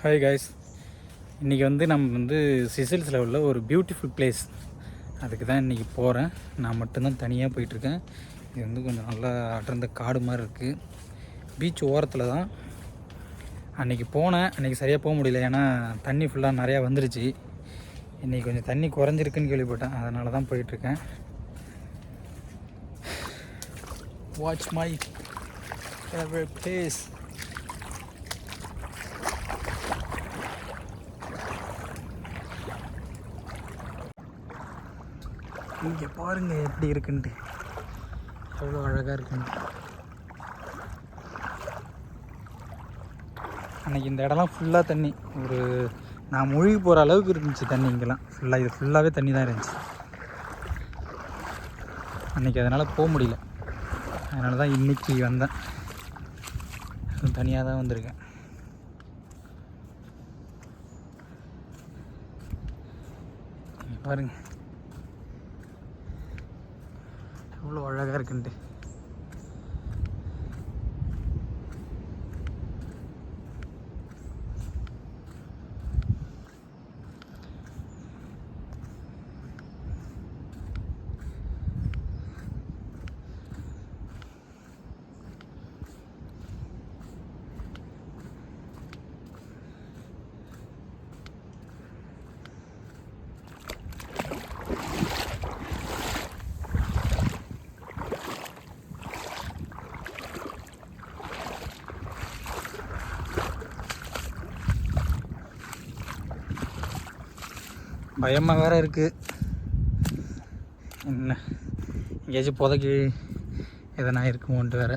Hi guys இன்றைக்கி வந்து நம்ம வந்து சிசில்ஸில் உள்ள ஒரு பியூட்டிஃபுல் பிளேஸ் அதுக்கு தான் இன்றைக்கி போகிறேன் நான் மட்டும்தான் தனியாக போயிட்டுருக்கேன். இது வந்து கொஞ்சம் நல்லா அடர்ந்த காடு மாதிரி இருக்குது பீச் ஓரத்தில் தான். அன்றைக்கி போனேன். அன்றைக்கி சரியாக போக முடியல. ஏன்னா தண்ணி ஃபுல்லாக நிறையா வந்துருச்சு. இன்றைக்கி கொஞ்சம் தண்ணி குறைஞ்சிருக்குன்னு கேள்விப்பட்டேன். அதனால தான் போயிட்டுருக்கேன். வாட்ச் மை ஃபேவரட் பிளேஸ் இங்கே பாருங்கள் எப்படி இருக்குன்ட்டு. எவ்வளோ அழகாக இருக்குன்ட்டு. அன்னைக்கு இந்த இடம்லாம் ஃபுல்லாக தண்ணி. ஒரு நான் மூழ்கி போகிற அளவுக்கு இருந்துச்சு தண்ணி இங்கெல்லாம். ஃபுல்லாக இது ஃபுல்லாகவே தண்ணி தான் இருந்துச்சு. அன்றைக்கி அதனால் போக முடியல. அதனால தான் இன்னைக்கு வந்தேன். தனியாக தான் வந்திருக்கேன். பாருங்கள் பாருங்க எவ்வளோ அழகாக பயமாக வேற இருக்குது என்ன? எங்கேயாச்சும் புதைக்கி எதனா இருக்குமோன்ட்டு வேற.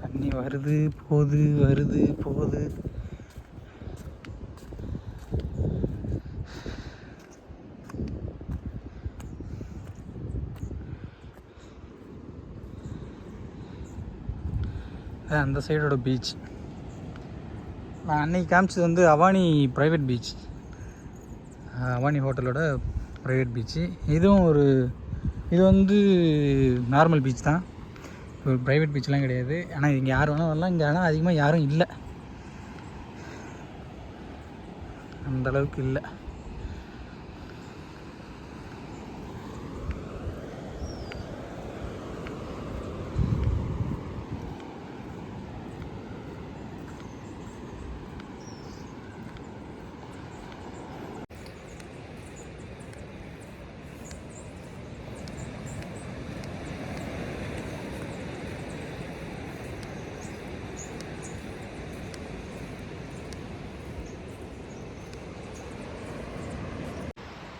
தண்ணி வருது போகுது வருது போகுது அந்த சைடோட பீச் நான் அன்னைக்கு காமிச்சது வந்து அவானி ப்ரைவேட் பீச் அவானி ஹோட்டலோட ப்ரைவேட் பீச்சு இதுவும் ஒரு இது வந்து நார்மல் பீச் தான். ஒரு ப்ரைவேட் பீச்லாம் கிடையாது. ஆனால் இங்கே யார் வேணால் வரலாம். இங்கே ஆனால் அதிகமாக யாரும் இல்லை. அந்தளவுக்கு இல்லை.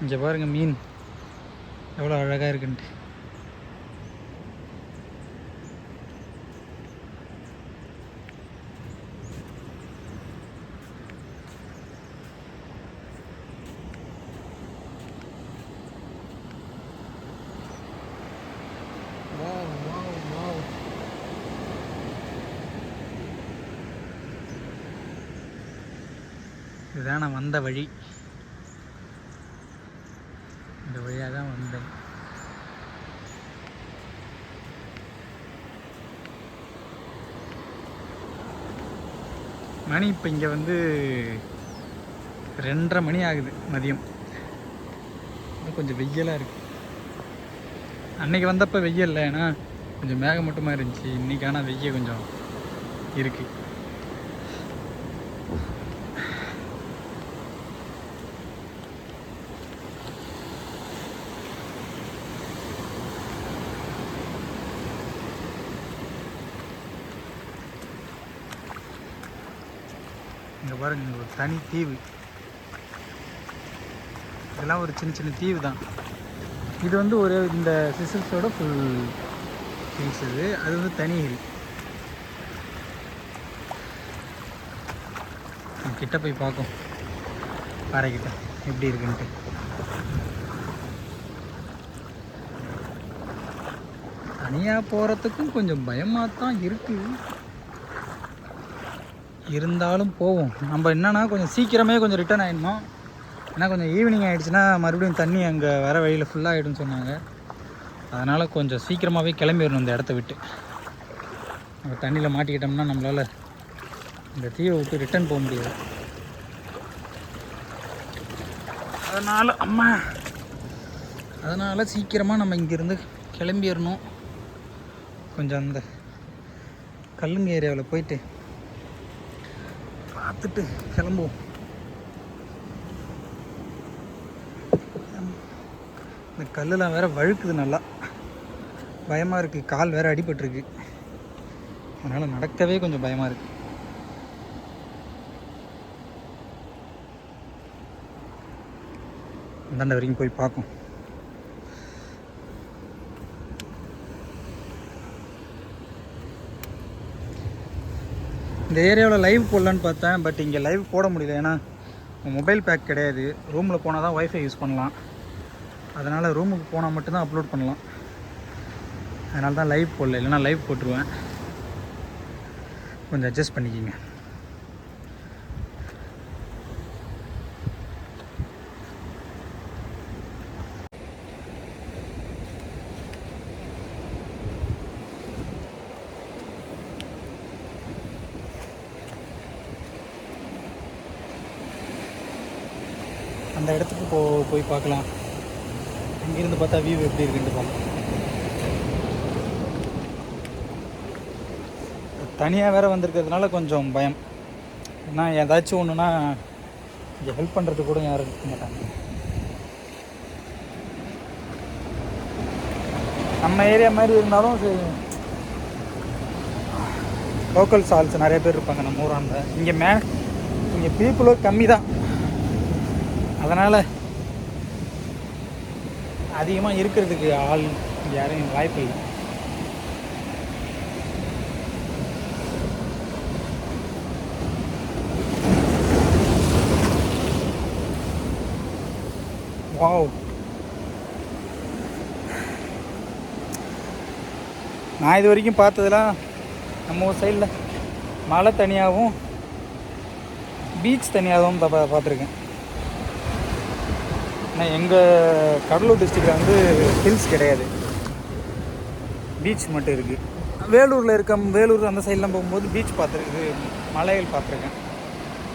இங்கே பாருங்கள் மீன். எவ்வளோ அழகாக இருக்குன்ட்டு. இதுதான் நான் வந்த வழி இந்த வழியாக தான் வந்தேன் மணி இப்போ இங்கே வந்து ரெண்டரை மணி ஆகுது மதியம். கொஞ்சம் வெயிலாக இருக்குது அன்னைக்கு வந்தப்போ வெயில் இல்லை ஏன்னா கொஞ்சம் மேகமூட்டமாக இருந்துச்சு. இன்றைக்கி ஆனால் வெய்ய கொஞ்சம் இருக்கு. பாருங்க ஒரு தனி தீவு. இதெல்லாம் ஒரு சின்ன சின்ன தீவு தான். இது வந்து ஒரு இந்த சிசில்ஸோட ஃபுல் ஹில்ஸ் இது. அது வந்து தனி ஹில் கிட்ட போய் பார்க்கும். பாறைக்கிட்ட எப்படி இருக்குன்ட்டு. தனியாக போகிறதுக்கும் கொஞ்சம் பயமாக தான் இருக்குது இருந்தாலும் போவோம் நம்ம என்னன்னா கொஞ்சம் சீக்கிரமே கொஞ்சம் ரிட்டர்ன் ஆயிடணும்? ஏன்னா கொஞ்சம் ஈவினிங் ஆகிடுச்சுன்னா மறுபடியும் தண்ணி அங்கே வர வழியில் ஃபுல்லாக ஆகிடும்னு சொன்னாங்க. அதனால் கொஞ்சம் சீக்கிரமாகவே கிளம்பிடணும் இந்த இடத்த விட்டு. நம்ம தண்ணியில் மாட்டிக்கிட்டோம்னா நம்மளால் இந்த தீவை விட்டு ரிட்டர்ன் போக முடியாது. அதனால் அம்மா அதனால் சீக்கிரமாக நம்ம இங்கேருந்து கிளம்பிடணும். கொஞ்சம் அந்த கல்லுங்க ஏரியாவில் போயிட்டு பார்த்துட்டு கிளம்புவோம். இந்த கல்லுலாம் வேற வழுக்குது நல்லா. பயமாக இருக்குது கால் வேற அடிபட்டிருக்கு. அதனால் நடக்கவே கொஞ்சம் பயமாக இருக்குது அந்தாண்ட வரைக்கும் போய் பார்க்கும். இந்த ஏரியாவில் லைவ் போடலான்னு பார்த்தேன் பட் இங்கே லைவ் போட முடியல. ஏன்னா மொபைல் பேக் கிடையாது. ரூமில் போனால் தான் ஒய்ஃபை யூஸ் பண்ணலாம். அதனால் ரூமுக்கு போனால் மட்டும்தான் அப்லோட் பண்ணலாம். அதனால தான் லைவ் போடல. இல்லைனா லைவ் போட்டுருவேன். கொஞ்சம் அட்ஜஸ்ட் பண்ணிக்கிங்க. அந்த இடத்துக்கு போ போய் பார்க்கலாம். இங்கேருந்து பார்த்தா வியூ எப்படி இருக்குன்னு பார்க்கலாம் தனியாக வேறு வந்திருக்கிறதுனால கொஞ்சம் பயம். ஏன்னா ஏதாச்சும் ஒன்றுனா இங்கே ஹெல்ப் பண்ணுறது கூட யாரும் இருக்க மாட்டாங்க. நம்ம ஏரியா மாதிரி இருந்தாலும் சரி. லோக்கல் சால்ஸ் நிறைய பேர் இருப்பாங்க நம்ம ஊராண்ட. இங்கே மே இங்கே பீப்புளும் கம்மி தான் அதனால் அதிகமாக இருக்கிறதுக்கு ஆள் யாரும் வாய்ப்பு இல்லை. வாவ். நான் இது வரைக்கும் பார்த்ததெல்லாம் நம்ம ஊர் சைடில் மலை தனியாகவும் பீச் தனியாகவும் பா பார்த்துருக்கேன். ஆனால் எங்கள் கடலூர் டிஸ்ட்ரிக்டில் வந்து ஹில்ஸ் கிடையாது. பீச் மட்டும் இருக்குது வேலூரில் இருக்க வேலூர் அந்த சைட்லாம் போகும்போது பீச் பார்த்துருக்கு மலைகள் பார்த்துருக்கேன்.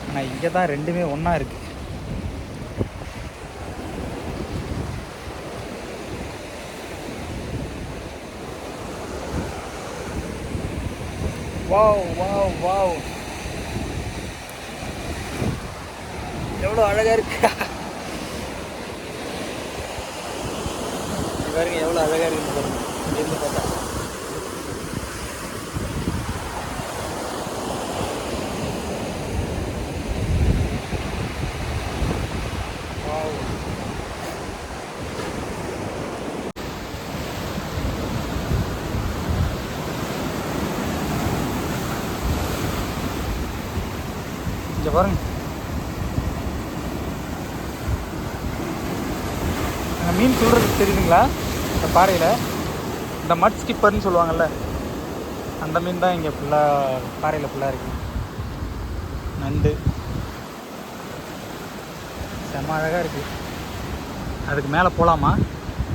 ஆனால் இங்கே தான் ரெண்டுமே ஒன்றா இருக்குது வாவ் வாவ் வாவ். எவ்வளோ அழகாக இருக்கா. பாருங்க எவ்வளோ அழகாக இருக்குன்னு பாருங்க. இங்கேருந்து பார்த்தா. பாருங்க. மீன் சொல்றது தெரியுதுங்களா? பாறையில் இந்த மட் ஸ்கிப்பர்னு சொல்லுவாங்கல்ல அந்த மீன் தான் இங்கே ஃபுல்லாக பாறையில் ஃபுல்லாக இருக்கு. நண்டு. செம்ம அழகாக இருக்குது அதுக்கு மேலே போகலாமா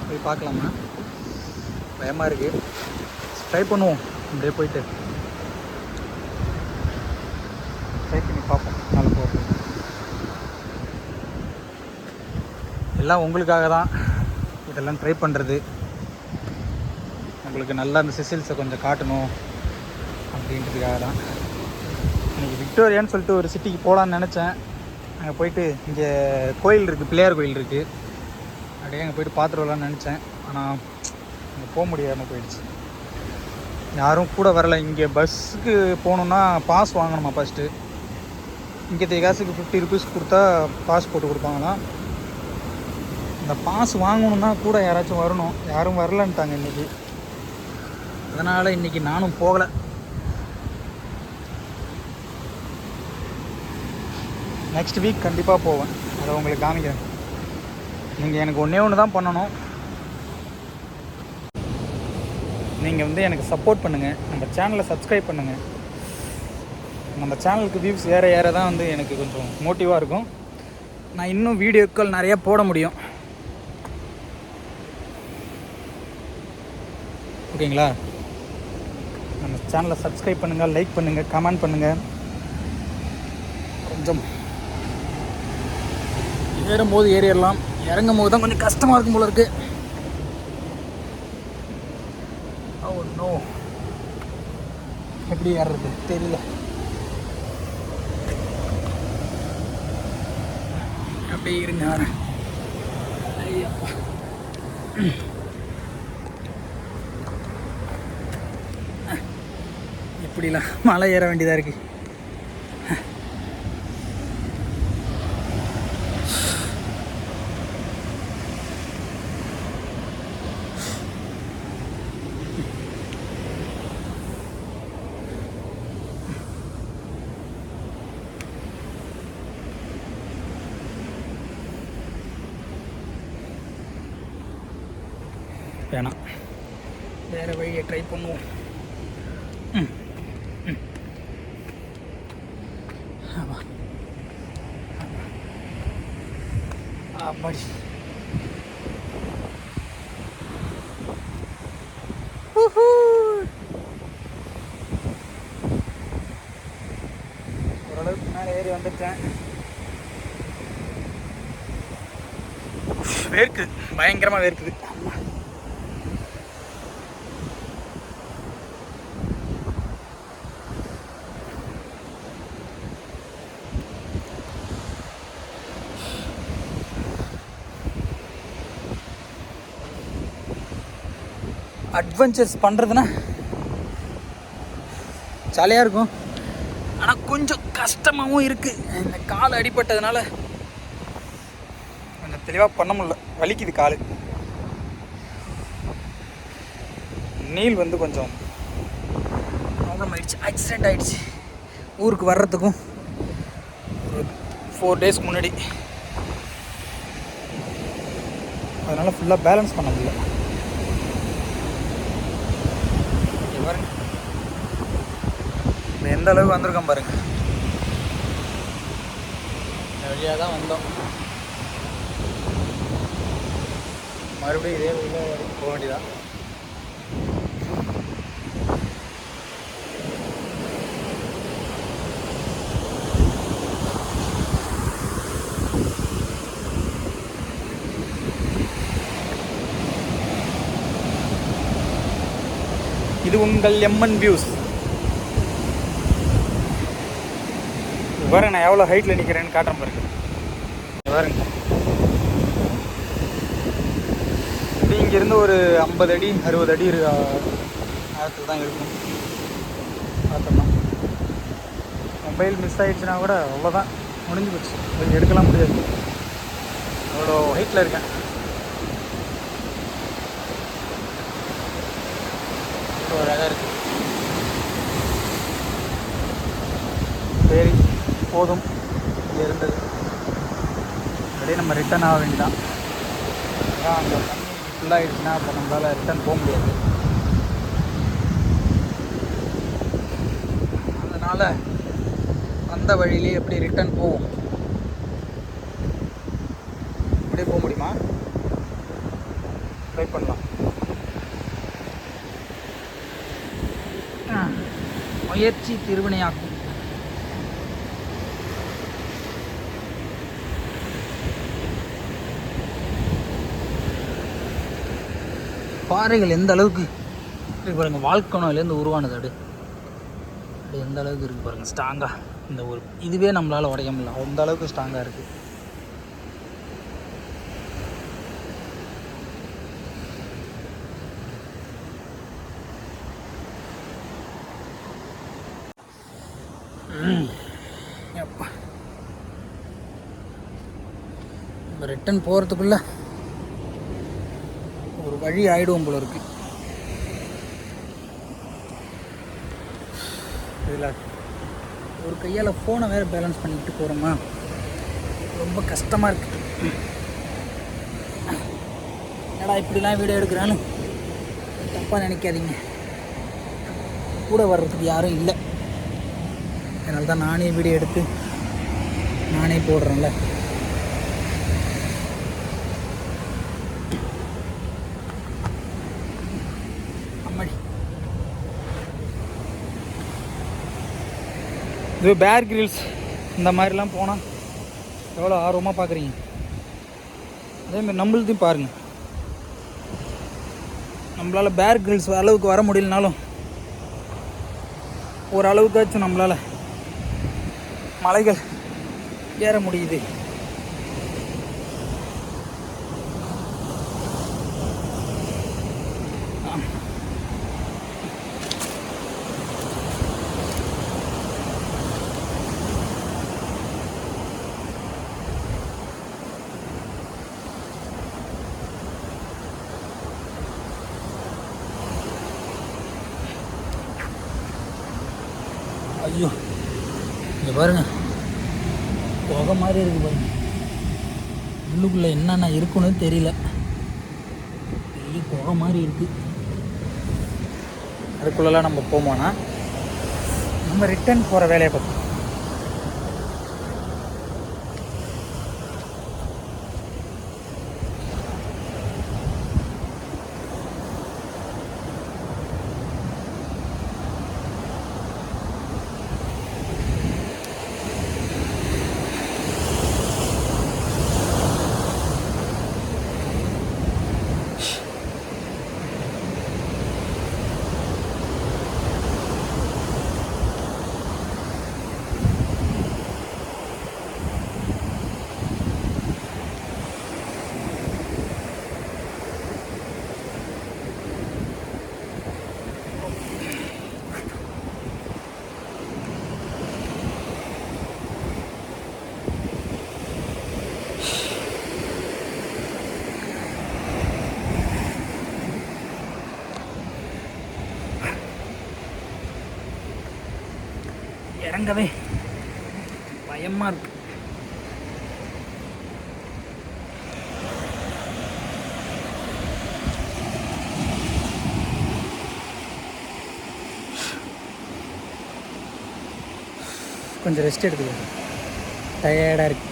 போய் பார்க்கலாமா? பயமாக இருக்குது ட்ரை பண்ணுவோம். அப்படியே போயிட்டு. ட்ரை பண்ணி பார்ப்போம். மேலே போகிறது எல்லாம் உங்களுக்காக தான். இதெல்லாம் ட்ரை பண்ணுறது உங்களுக்கு நல்லா அந்த சிசில்ஸை கொஞ்சம் காட்டணும் அப்படின்றதுக்காக தான். இன்றைக்கி விக்டோரியான்னு சொல்லிட்டு ஒரு சிட்டிக்கு போகலான்னு நினச்சேன். அங்கே போயிட்டு இங்கே கோயில் இருக்குது பிள்ளையார் கோயில் இருக்குது அப்படியே அங்கே போயிட்டு பார்த்துட்டு வரலான்னு நினச்சேன். ஆனால் அங்கே போக முடியாமல் போயிடுச்சு. யாரும் கூட வரல. இங்கே பஸ்ஸுக்கு போகணுன்னா பாஸ் வாங்கணுமா ஃபஸ்ட்டு இங்கே காசுக்கு ஃபிஃப்டி ருபீஸ் கொடுத்தா பாஸ் போட்டு கொடுப்பாங்களாம் இந்த பாஸ் வாங்கணுன்னா கூட யாராச்சும் வரணும். யாரும் வரலன்ட்டாங்க இன்றைக்கி அதனால் இன்றைக்கி நானும் போகலை. நெக்ஸ்ட் வீக் கண்டிப்பாக போவேன். அதை உங்களுக்கு காமிக்கிறேன். நீங்கள் எனக்கு ஒன்றே ஒன்று தான் பண்ணணும். நீங்கள் வந்து எனக்கு சப்போர்ட் பண்ணுங்கள் நம்ம சேனலை சப்ஸ்கிரைப் பண்ணுங்கள் நம்ம சேனலுக்கு வியூஸ் ஏற ஏற தான் வந்து எனக்கு கொஞ்சம் மோட்டிவாக இருக்கும். நான் இன்னும் வீடியோக்கள் நிறையா போட முடியும். ஓகேங்களா? சேனலை சப்ஸ்கிரைப் பண்ணுங்கள் லைக் பண்ணுங்கள் கமெண்ட் பண்ணுங்கள் கொஞ்சம் ஏறும்போது ஏறிடலாம். இறங்கும் போது தான் கொஞ்சம் கஷ்டமாக இருக்கும் போல இருக்கு. Oh ஓ நோ எப்படி ஏறுறது? தெரியல. அப்படியே இருங்க வரேன். ஐயா இப்படிலாம் மலை ஏற வேண்டியதாக இருக்குது வேணாம் வேறு வழியை ட்ரை பண்ணுவோம் ம் ம் ஆமா அப்படி ஊஹூ. ஓரளவுக்கு மேலே ஏறி வந்துட்டேன் வேர்க்குது பயங்கரமாக வேர்க்குது அட்வென்ச்சர்ஸ் பண்ணுறதுனா ஜாலியாக இருக்கும். ஆனால் கொஞ்சம் கஷ்டமாகவும் இருக்குது இந்த கால் அடிபட்டதுனால கொஞ்சம் தெளிவாக பண்ண முடியல. வலிக்குது கால். நீல் வந்து கொஞ்சம் ப்ராப்ளம் ஆயிடுச்சு. ஆக்சிடெண்ட் ஆகிடுச்சு ஊருக்கு வர்றதுக்கும் ஒரு ஃபோர் டேஸ்க்கு முன்னாடி. அதனால் ஃபுல்லாக பேலன்ஸ் பண்ண முடியல இங்க பாருங்க இந்த எந்த அளவுக்கு வந்திருக்கோம் பாருங்க. இந்த வழியாக தான் வந்தோம். மறுபடியும் இதே வழியில் போக வேண்டியதான் இது உங்கள் எம்என் வியூஸ் பாருங்க நான் எவ்வளோ ஹைட்டில் நிற்கிறேன்னு காட்டுறேன் பாருங்க பாருங்க. இப்படி இங்கேருந்து ஒரு ஐம்பது அடி அறுபது அடி இரு- நேரத்தில் தான் இருக்கும். பார்த்தோம்னா. மொபைல் மிஸ் ஆகிடுச்சுன்னா கூட அவ்வளோதான் முடிஞ்சு போச்சு. எடுக்கலாம் முடியாது. அவ்வளோ ஹைட்டில் இருக்கேன் ஒரு அழகாக இருக்கு சரி போதும். இங்கே இருந்தது அப்படியே நம்ம ரிட்டர்ன் ஆக வேண்டியதான் அதான் அந்த தண்ணி ஃபுல்லாகிடுச்சுன்னா அப்போ நம்மளால் ரிட்டர்ன் போக முடியாது. அதனால் வந்த வழியிலே எப்படி ரிட்டர்ன் போவோம்? அப்படியே போக முடியுமா? ட்ரை பண்ணலாம். முயற்சி திருவினையாக்கும். பாறைகள் எந்த அளவுக்கு இருக்கு பாருங்கள் வால்கனோலேருந்து உருவானது அடு அது எந்த அளவுக்கு இருக்கு பாருங்கள் ஸ்ட்ராங்காக இந்த ஒரு இதுவே நம்மளால் உடைய முடியல. அந்த அளவுக்கு ஸ்ட்ராங்காக இருக்குது ரிட்டன் போகிறதுக்குள்ளே வழி ஆயிடுவோம் போல இருக்கு. இதில் ஒரு கையால் ஃபோனை வேறு பேலன்ஸ் பண்ணிட்டு போகிறோமா ரொம்ப கஷ்டமாக இருக்கு. என்னடா இப்படிலாம் வீடியோ எடுக்கிறான்னு தப்பாக நினைக்காதீங்க. கூட வர்றதுக்கு யாரும் இல்லை. அதனால தான் நானே வீடியோ எடுத்து நானே போடுறேன்ல. இது பேர் கிரில்ஸ் இந்த மாதிரிலாம் போனால் எவ்வளோ ஆர்வமாக பார்க்குறீங்க அதேமாதிரி நம்மளதையும் பாருங்கள் நம்மளால் பேர் கிரில்ஸ் அளவுக்கு வர முடியலனாலும் ஓரளவுக்காச்சும் நம்மளால் மலைகள் ஏற முடியுது ஐயோ இங்கே பாருங்க புகை மாதிரி இருக்குது பாருங்க. உள்ளுக்குள்ளே என்னென்ன இருக்குன்னு தெரியல. பெரிய புகை மாதிரி இருக்குது அதுக்குள்ளெல்லாம் நம்ம போமோனா நம்ம ரிட்டர்ன் போகிற வேலையை பார்த்தோம் இறங்கவே பயமாக இருக்கு. கொஞ்சம் ரெஸ்ட் எடுத்துக்கோங்க டயர்டாக இருக்கு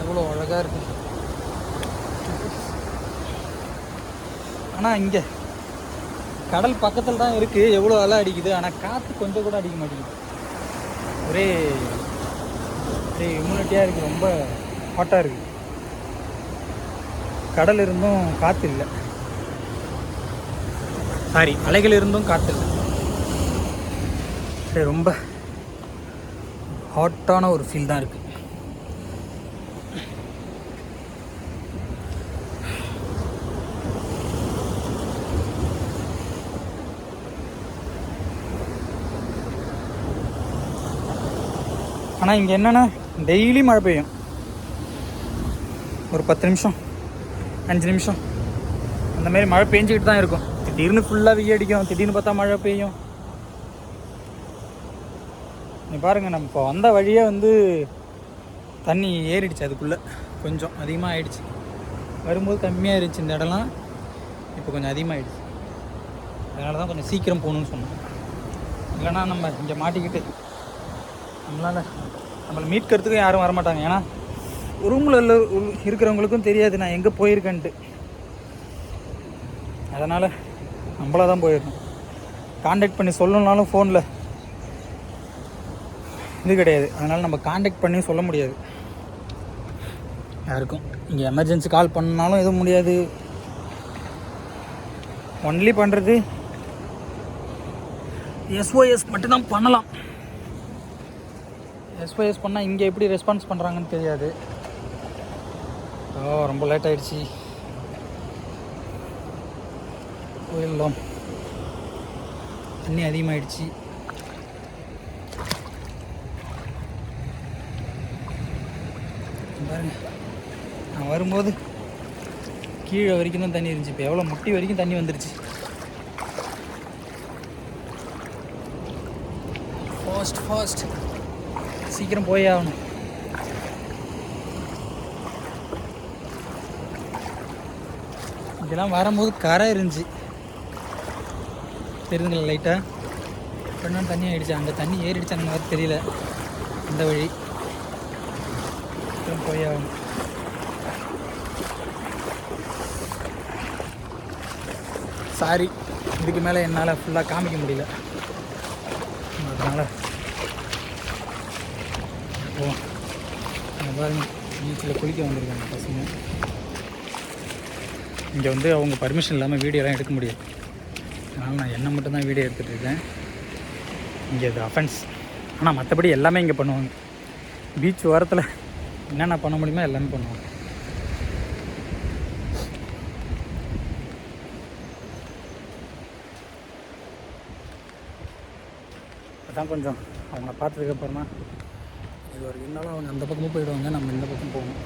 எவ்வளோ அழகாக இருக்கு ஆனால் இங்கே கடல் பக்கத்தில் தான் இருக்குது எவ்வளோ அலை அடிக்குது? ஆனால் காற்று கொஞ்சம் கூட அடிக்க மாட்டேங்குது. ஒரே ஒரே இம்யூனிட்டியாக இருக்குது ரொம்ப ஹாட்டாக இருக்குது கடல் இருந்தும் காற்று இல்லை. சாரி அலைகள் இருந்தும் காற்று இல்லை. சரி ரொம்ப ஹாட்டான ஒரு ஃபீல் தான் இருக்குது ஆனால் இங்கே என்னென்னா டெய்லி மழை பெய்யும். ஒரு பத்து நிமிஷம் அஞ்சு நிமிஷம். அந்த மாதிரி மழை பெஞ்சிக்கிட்டு தான் இருக்கும். திடீர்னு ஃபுல்லாக வெய்ய அடிக்கும். திடீர்னு பார்த்தா மழை பெய்யும். நீ பாருங்கள் நம்ம இப்போ வந்த வழியே வந்து தண்ணி ஏறிடுச்சு அதுக்குள்ளே. கொஞ்சம் அதிகமாக ஆயிடுச்சு வரும்போது கம்மியாக இருந்துச்சு இந்த இடம்லாம். இப்போ கொஞ்சம் அதிகமாகிடுச்சு அதனால தான் கொஞ்சம் சீக்கிரம் போகணுன்னு சொன்னோம். இல்லைனா நம்ம இங்கே மாட்டிக்கிட்டு நம்மளால் நம்மளை மீட்கிறதுக்கும் யாரும் வரமாட்டாங்க. ஏன்னா ரூமில் உள்ள இருக்கிறவங்களுக்கும் தெரியாது நான் எங்கே போயிருக்கேன்ட்டு. அதனால் நம்மளாக தான் போயிருக்கோம். காண்டாக்ட் பண்ணி சொல்லணும்னாலும் ஃபோனில் இது கிடையாது. அதனால் நம்ம காண்டாக்ட் பண்ணி சொல்ல முடியாது. யாருக்கும். இங்கே எமர்ஜென்சி கால் பண்ணாலும் எதுவும் முடியாது. ஒன்லி பண்ணுறது எஸ்ஓஎஸ் மட்டும்தான் பண்ணலாம். எஸ்பிஎஸ் பண்ணால் இங்கே எப்படி ரெஸ்பான்ஸ் பண்ணுறாங்கன்னு தெரியாது. ஓ ரொம்ப லேட் ஆயிடுச்சு. போயிடலாம். தண்ணி அதிகமாகிடுச்சு பாருங்க. நான் வரும்போது கீழே வரைக்கும் தான் தண்ணி இருந்துச்சு. இப்போ எவ்வளோ முட்டி வரைக்கும் தண்ணி வந்துருச்சு. ஃபாஸ்ட் ஃபாஸ்ட் சீக்கிரம் போயே ஆகணும். இதெல்லாம் வரும்போது கரை இருந்துச்சு. தெரியுதுங்களா லைட்டாக இப்போனா தண்ணி ஆயிடுச்சு. அங்கே தண்ணி ஏறிடுச்சு அந்த மாதிரி தெரியல. இந்த வழி. சீக்கிரம் போயே ஆகணும். சாரி இதுக்கு மேலே என்னால் ஃபுல்லாக காமிக்க முடியல. அதனால் ஓ அங்கே பாருங்க பீச்சில் குளிக்க வந்திருக்காங்க பசங்க. இங்கே வந்து அவங்க பர்மிஷன் இல்லாமல் வீடியோலாம் எடுக்க முடியாது. அதனால் நான் என்ன மட்டும்தான் வீடியோ எடுத்துகிட்டு இருக்கேன். இங்கே இது அஃபென்ஸ் ஆனால் மற்றபடி எல்லாமே இங்கே பண்ணுவாங்க. பீச் ஓரத்தில் என்னென்ன பண்ண முடியுமோ எல்லாமே பண்ணுவாங்க. அதான் கொஞ்சம் அவங்கள பார்த்ததுக்கப்புறமா இது ஒரு இருந்தாலும் அவங்க அந்த பக்கமும் போயிடுவாங்க நம்ம இந்த பக்கம் போகணும்.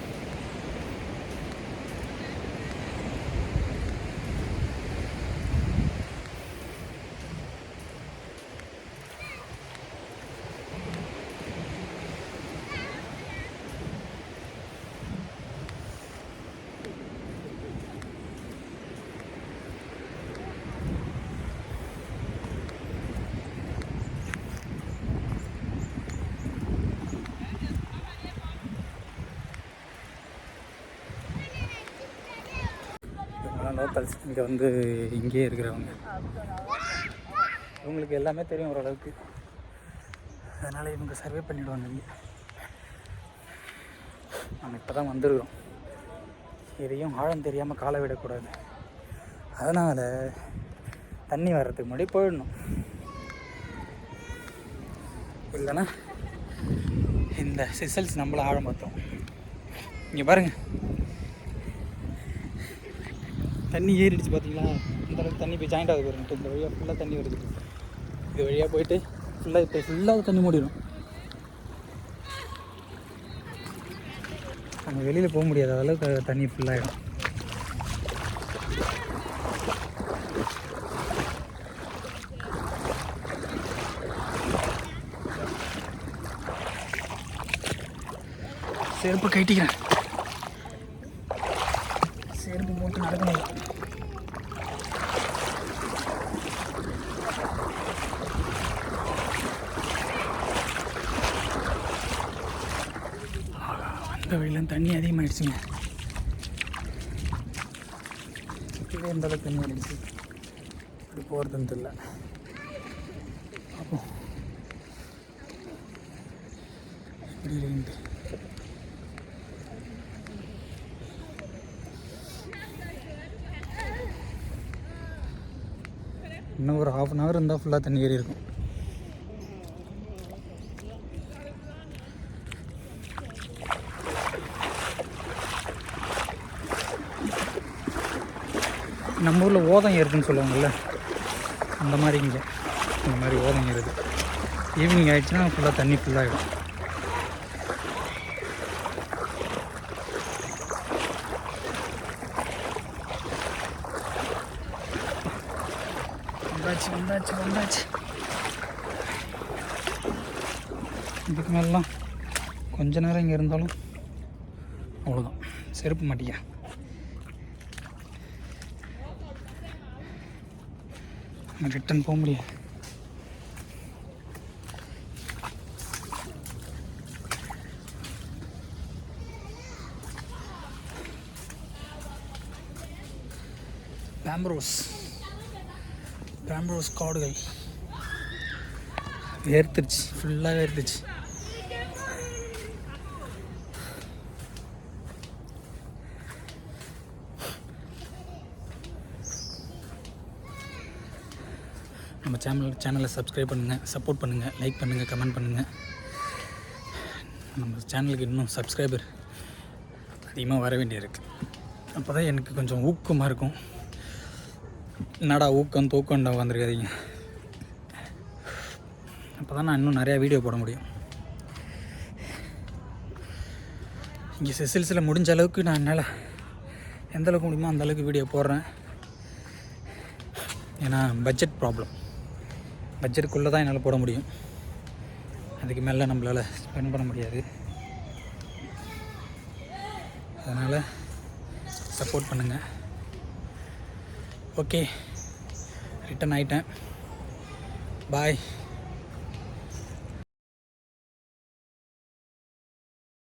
லோக்கல்ஸ் இங்கே வந்து இங்கேயே இருக்கிறவங்க. இவங்களுக்கு எல்லாமே தெரியும் ஓரளவுக்கு. அதனால் இவங்க சர்வே பண்ணிவிடுவாங்க இங்கே. நம்ம இப்போ தான் வந்துருக்கிறோம். எதையும் ஆழம் தெரியாமல் காலை விடக்கூடாது. அதனால் தண்ணி வர்றதுக்கு முன்னாடி போயிடணும். இல்லைன்னா இந்த சிசல்ஸ் நம்மளை ஆழம் பார்த்தோம் இங்கே பாருங்கள் தண்ணி ஏறிடுச்சு பார்த்தீங்களா இந்த அளவுக்கு தண்ணி போய் ஜாயிண்ட் ஆகுது பாருங்க. இந்த வழியாக ஃபுல்லாக தண்ணி வருது. இது வழியாக போயிட்டு ஃபுல்லாக இப்போ ஃபுல்லாக தண்ணி மூடிடும் நம்ம வெளியில் போக முடியாத அளவுக்கு தண்ணி ஃபுல்லாகிடும் செருப்பு கட்டிக்கிறேன் செருப்பு போட்டு நடக்கணும் அந்த வழியில தண்ணி அதிகமாகிடுச்சுங்க சுற்றிலே எந்த அளவுக்கு தண்ணி ஆயிடுச்சு இப்படி போகிறதுன்னு தெரில அப்போ. எப்படி இருந்து இன்னும் ஒரு ஹாஃப் அன் ஹவர் இருந்தால் ஃபுல்லாக தண்ணி ஏறி இருக்கும். நம்ம ஊரில் ஓதம் ஏறுதுன்னு சொல்லுவாங்கல்ல? அந்த மாதிரி இங்கே. இந்த மாதிரி ஓதம் ஈவினிங் ஆகிடுச்சுன்னா ஃபுல்லாக தண்ணி ஃபுல்லாகிடும் வந்தாச்சு வந்தாச்சு வந்தாச்சு. இதுக்கு மேலாம் கொஞ்ச நேரம் இங்கே இருந்தாலும் அவ்வளோதான் செருப்பு மாட்டிக்க. ரிட்டன் போக முடியாது. பேம்ப்ரோஸ் பேம்ப்ரோஸ் காடுகள். வேர்த்துருச்சு ஃபுல்லாக வேர்த்துச்சு சேனல் சேனலை சப்ஸ்கிரைப் பண்ணுங்கள் சப்போர்ட் பண்ணுங்கள் லைக் பண்ணுங்கள் கமெண்ட் பண்ணுங்கள் நம்ம சேனலுக்கு இன்னும் சப்ஸ்கிரைபர் அதிகமாக வர வேண்டியிருக்கு. அப்போ தான் எனக்கு கொஞ்சம் ஊக்கமாக இருக்கும். என்னடா ஊக்கம் தூக்கம்டா உட்காந்துருக்காதீங்க அப்போ தான் நான் இன்னும் நிறையா வீடியோ போட முடியும். இங்கே செசில்ஸில் முடிஞ்ச அளவுக்கு நான் என்னால் எந்த அளவுக்கு முடியுமோ அந்த அளவுக்கு வீடியோ போடுறேன். ஏன்னா பட்ஜெட் ப்ராப்ளம் பட்ஜெட்டுக்குள்ளே தான் என்னால் போட முடியும். அதுக்கு மேலே நம்மளால் ஸ்பெண்ட் பண்ண முடியாது. அதனால் சப்போர்ட் பண்ணுங்கள் ஓகே ரிட்டன் ஆயிட்டேன். பாய்